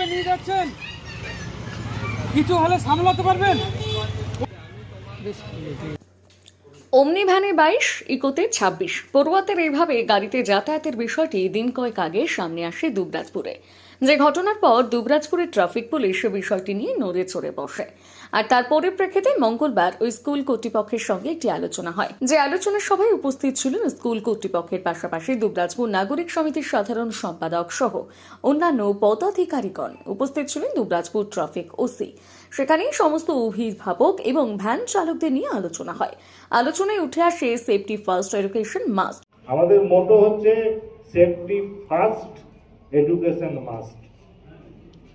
কীভাবে নিয়ে যাচ্ছেন। কিছু হলে সামলাতে পারবেন। অমনি ভ্যানে বাইশ, ইকোতে ছাব্বিশ। পড়ুয়াদের এইভাবে গাড়িতে যাতায়াতের বিষয়টি দিন কয়েক আগে সামনে আসে দুবরাজপুরে। যে ঘটনার পর দুবরাজপুরের ট্রাফিক পুলিশ বিষয়টি নিয়ে নড়ে চড়ে বসে। আর তার পরিপ্রেক্ষিতে মঙ্গলবার ওই স্কুল কর্তৃপক্ষের সঙ্গে একটি আলোচনা হয়। যে আলোচনা সভায় উপস্থিত ছিলেন স্কুল কর্তৃপক্ষের পাশাপাশি দুবরাজপুর নাগরিক সমিতির সাধারণ সম্পাদক সহ অন্যান্য পদাধিকারীগণ উপস্থিত ছিলেন দুবরাজপুর ট্রাফিক ওসি। সেখানেই সমস্ত অভিভাবক এবং ভ্যান চালকদের নিয়ে আলোচনা হয়। আলোচনায় উঠে আসে সেফটি ফার্স্ট এডুকেশন মাস্ট আমাদের মোটো হচ্ছে সেফটি ফার্স্ট এডুকেশন মাস্ট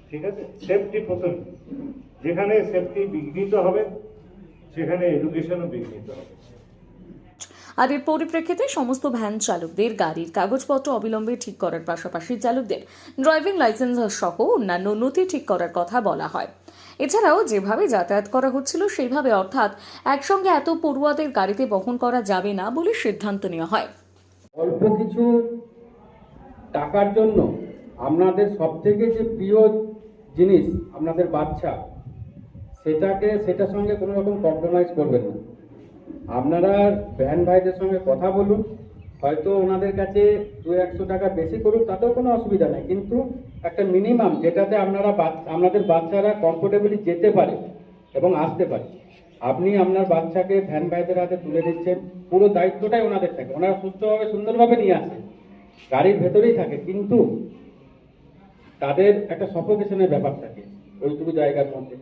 ঠিক আছে? সেফটি প্রথম। যেখানে সেফটি বিঘ্নিত হবে সেখানে এডুকেশনও বিঘ্নিত হবে। আর এর পরিপ্রেক্ষিতে সমস্ত ভ্যান চালকদের গাড়ির কাগজপত্র অবিলম্বে ঠিক করার পাশাপাশি চালকদের ড্রাইভিং লাইসেন্স সহ অন্যান্য নথি ঠিক করার কথা বলা হয়। এছাড়াও যেভাবে যাতায়াত করা হচ্ছিল, সেইভাবে অর্থাৎ একসঙ্গে এত পড়ুয়াদের গাড়িতে বহন করা যাবে না বলে সিদ্ধান্ত নেওয়া হয়। অল্প কিছু টাকার জন্য আপনাদের সব থেকে যে প্রিয় জিনিস আপনাদের বাচ্চা, সেটাকে, সেটার সঙ্গে কোনো রকম কম্প্রোমাইজ করবেন না। আপনারা ভ্যান ভাইদের সঙ্গে কথা বলুন হয়তো ওনাদের কাছে দু একশো টাকা বেশি করুন তাতেও কোনো অসুবিধা নেই। কিন্তু একটা মিনিমাম যেটাতে আপনারা আপনাদের বাচ্চারা কমফোর্টেবলি যেতে পারে এবং আসতে পারে। আপনি আপনার বাচ্চাকে ভ্যান ভাইদের হাতে তুলে দিচ্ছেন, পুরো দায়িত্বটাই ওনাদের থাকে। ওনারা সুস্থভাবে সুন্দরভাবে নিয়ে আসে। গাড়ির ভেতরেই থাকে, কিন্তু তাদের একটা সফোকেশনের ব্যাপার থাকে। ওইটুকু জায়গার মধ্যে।